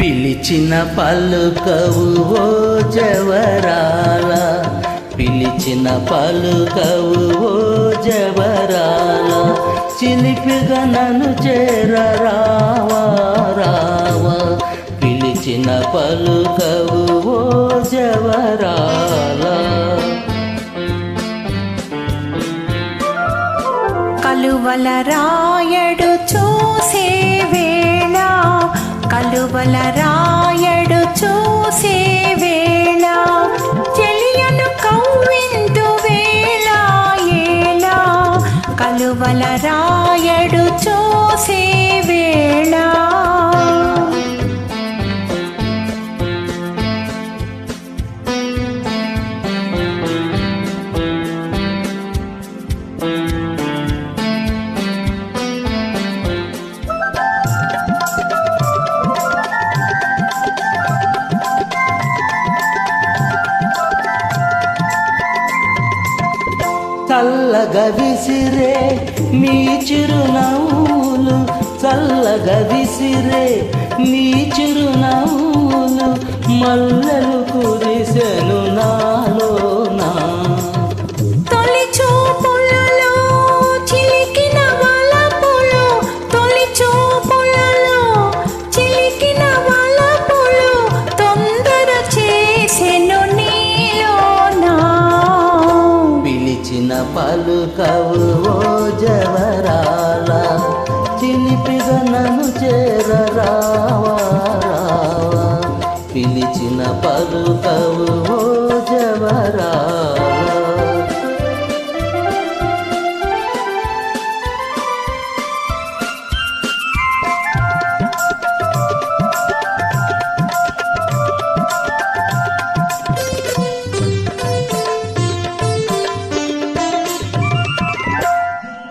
పిలిచిన పలుకవు ఓ జవరాల. పిలిచిన పలుకవు ఓ జవరాల. చిలిపిగా నన్ను చేరరావా రావా పిలిచిన పలుకవు ఓ జవరాల. కలువల రాయడు చూసే కాలువల రాయడు చూసే వేళ చెలియను కవ్విందు వేళ ఏలా కలువల రా చల్లగ విసిరే నీ చిరునవ్వులు చల్లగ విసిరే నీ చిరునవ్వులు మల్లెలు కురిసెను పలుకవు ఓ జవరాల చిలిపిగా నన్ను చేరరావా రావా పిలిచిన పలుకవు ఓ జవరాల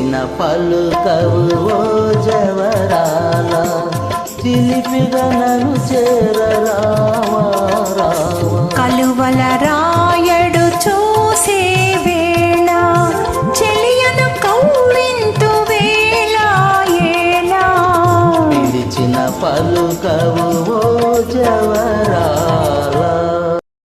పిలిచిన పలుకవు ఓ జవరాల చిలిపిగా నన్ను చేరరావా కలువల రాయడు చూసే వేళ చెలియను కవ్వింతు వేళ ఏళ. పిలిచిన పలుకవు ఓ